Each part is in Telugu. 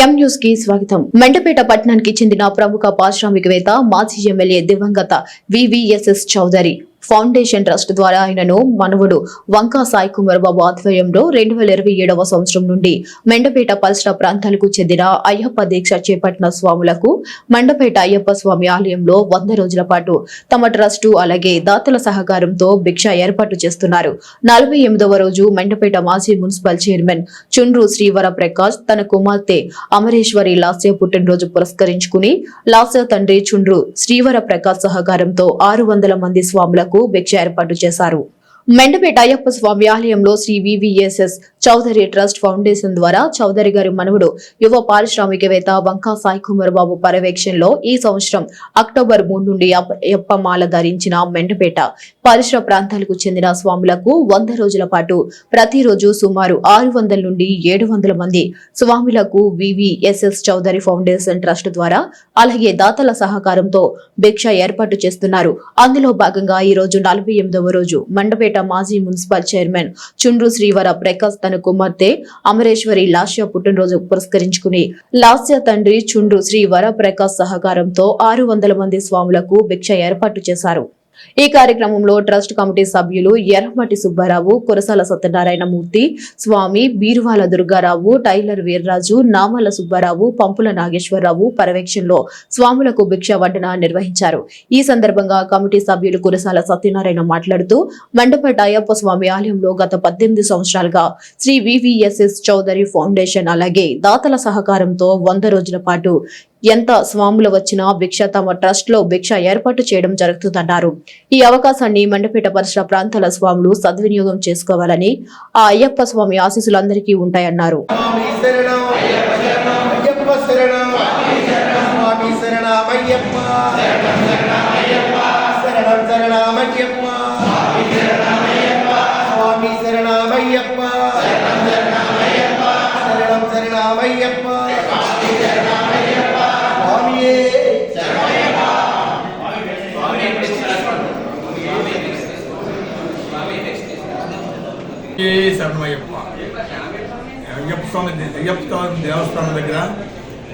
ఎం న్యూస్కి స్వాగతం. మెండపేట పట్టణానికి చెందిన ప్రముఖ పారిశ్రామికవేత్త మాజీ ఎమ్మెల్యే దివంగత వివిఎస్ఎస్ చౌదరి. ఫౌండేషన్ ట్రస్ట్ ద్వారా ఆయనను మనవుడు వంకా సాయి కుమార్ బాబు ఆధ్వర్యంలో రెండు వేల ఇరవై ఏడవ సంవత్సరం నుండి మెండపేట పరిసర ప్రాంతాలకు చెందిన అయ్యప్ప దీక్ష చేపట్టిన స్వాములకు మండపేట అయ్యప్ప స్వామి ఆలయంలో వంద రోజుల పాటు తమ ట్రస్టు అలాగే దాతల సహకారంతో భిక్ష ఏర్పాటు చేస్తున్నారు. నలభై ఎనిమిదవ రోజు మెండపేట మాజీ మున్సిపల్ చైర్మన్ చుండ్రు శ్రీవర ప్రకాష్ తన కుమార్తె అమరేశ్వరి లాస్య పుట్టినరోజు పురస్కరించుకుని లాస్య తండ్రి చుండ్రు శ్రీవర ప్రకాష్ సహకారంతో ఆరు వందల మంది స్వాములకు భిక్ష ఏర్పాటు చేశారు. మెండపేట అయ్యప్ప స్వామి ఆలయంలో Shri VVSS Chowdary trust foundation ద్వారా చౌదరి గారి మనవుడు యువ పారిశ్రామికవేత్త వంకా సాయి కుమార్ బాబు పర్యవేక్షణలో ఈ సంవత్సరం అక్టోబర్ మూడు నుండి ఎప్పమాల మాల ధరించిన మెండపేట పరిసర ప్రాంతాలకు చెందిన స్వాములకు వంద రోజుల పాటు ప్రతిరోజు సుమారు ఆరు వందల నుండి ఏడు వందల మంది స్వాములకు వివిఎస్ఎస్ చౌదరి ఫౌండేషన్ ట్రస్ట్ ద్వారా అలాగే దాతల సహకారంతో భిక్ష ఏర్పాటు చేస్తున్నారు. అందులో భాగంగా ఈ రోజు నలభై ఎనిమిదవ రోజు మండపేట మాజీ మున్సిపల్ చైర్మన్ చుండ్రు శ్రీవర ప్రకాశ్ తన కుమార్తె అమరేశ్వరి లాస్య పుట్టినరోజు పురస్కరించుకుని లాస్య తండ్రి చుండ్రు శ్రీ వరప్రకాశ్ సహకారంతో ఆరు వందల మంది స్వాములకు భిక్ష ఏర్పాటు చేశారు. ఈ కార్యక్రమంలో ట్రస్ట్ కమిటీ సభ్యులు ఎర్రమట్టి సుబ్బారావు కురసాల సత్యనారాయణ మూర్తి స్వామి బీరువాల దుర్గారావు టైలర్ వీర్రాజు నామల సుబ్బారావు పంపుల నాగేశ్వరరావు పర్యవేక్షణలో స్వాములకు భిక్ష వడ్డన నిర్వహించారు. ఈ సందర్భంగా కమిటీ సభ్యులు కురసాల సత్యనారాయణ మాట్లాడుతూ మండపేట అయ్యప్ప స్వామి ఆలయంలో గత పద్దెనిమిది సంవత్సరాలుగా శ్రీ వివిఎస్ఎస్ చౌదరి ఫౌండేషన్ అలాగే దాతల సహకారంతో వంద రోజుల పాటు ఎంత స్వాములు వచ్చినా భిక్ష తమ ట్రస్ట్లో భిక్ష ఏర్పాటు చేయడం జరుగుతుందన్నారు. ఈ అవకాశాన్ని మండపేట పరిసర ప్రాంతాల స్వాములు సద్వినియోగం చేసుకోవాలని ఆ అయ్యప్ప స్వామి ఆశీస్సులు అందరికీ ఉంటాయన్నారు శరణం అయ్యప్ప శరణం శరణమయ్యప్ప శరణం శరణమయ్యప్ప స్వామి శరణమయ్యప్ప శరణం శరణమయ్యప్ప స్వామియే ఏ శరణమయ్యప్ప? అయ్యప్ప స్వామి అయ్యప్ప స్వామి దేవస్థానం దగ్గర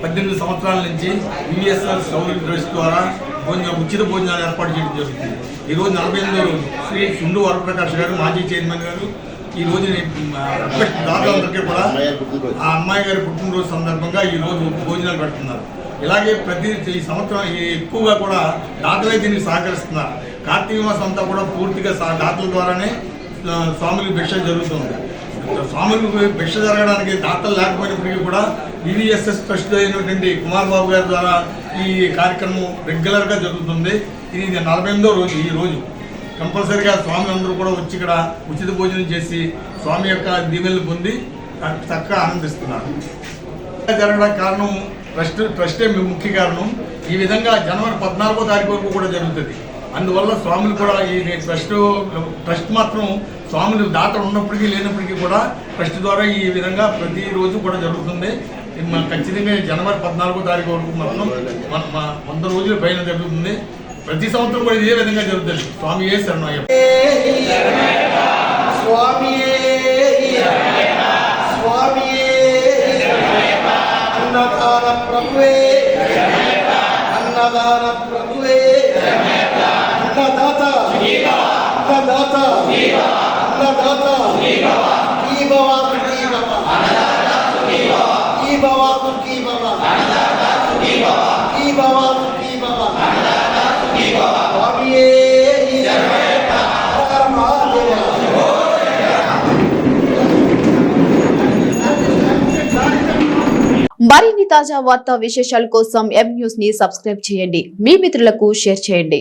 పద్దెనిమిది సంవత్సరాల నుంచి విఎస్ఆర్ సౌదరి ట్రస్ట్ ద్వారా భోజనం ఉచిత భోజనాలు ఏర్పాటు చేయడం జరుగుతుంది. ఈ రోజు నలభై ఎనిమిదో రోజు శ్రీ సుండు వరప్రకాష్ గారు మాజీ చైర్మన్ గారు ఈ రోజు దాదాపు కూడా ఆ అమ్మాయి గారి పుట్టినరోజు సందర్భంగా ఈ రోజు భోజనాలు పెడుతున్నారు. ఇలాగే ప్రతి ఈ సంవత్సరం ఎక్కువగా కూడా దాతలే దీనికి సహకరిస్తున్నారు. కార్తీక మాసం అంతా కూడా పూర్తిగా దాతల ద్వారానే స్వాములకు భిక్ష జరుగుతుంది. స్వాములకు భిక్ష జరగడానికి దాతలు లేకపోయినప్పటికీ కూడా ఈవీఎస్ఎస్ ట్రస్ట్ అయినటువంటి కుమార్ బాబు గారి ద్వారా ఈ కార్యక్రమం రెగ్యులర్గా జరుగుతుంది. ఇది నలభై ఎనిమిదో రోజు ఈ రోజు. కంపల్సరీగా స్వామి అందరూ కూడా వచ్చి ఇక్కడ ఉచిత భోజనం చేసి స్వామి యొక్క దీవెనలు పొంది చక్కగా ఆనందిస్తున్నారు. జరగడానికి కారణం ట్రస్ట్ ట్రస్టే ముఖ్య కారణం. ఈ విధంగా జనవరి పద్నాలుగో తారీఖు వరకు కూడా జరుగుతుంది. అందువల్ల స్వాములు కూడా ఈ ట్రస్ట్ ట్రస్ట్ మాత్రం స్వాములు దాతలు ఉన్నప్పటికీ లేనప్పటికీ కూడా ట్రస్ట్ ద్వారా ఈ విధంగా ప్రతిరోజు కూడా జరుగుతుంది. ఖచ్చితంగా జనవరి పద్నాలుగో తారీఖు వరకు మాత్రం వంద రోజుల పైన జరుగుతుంది. ప్రతి సంవత్సరం కూడా ఇదే విధంగా జరుగుతుంది. స్వామి ఏ శరణయ్యప్ప స్వామియే స్వామియే అన్నదాన ప్రభువే. అన్నదాన అన్నదాత ఈ భవ ఈ భవ ఈ భవ ఈ భవ ఈ భవ ఈ భవ స్వామియే హర మహాదేవ మరిన్ని తాజా వార్తా విశేషాల కోసం ఎం న్యూస్ ని సబ్స్క్రైబ్ చేయండి మీ మిత్రులకు షేర్ చేయండి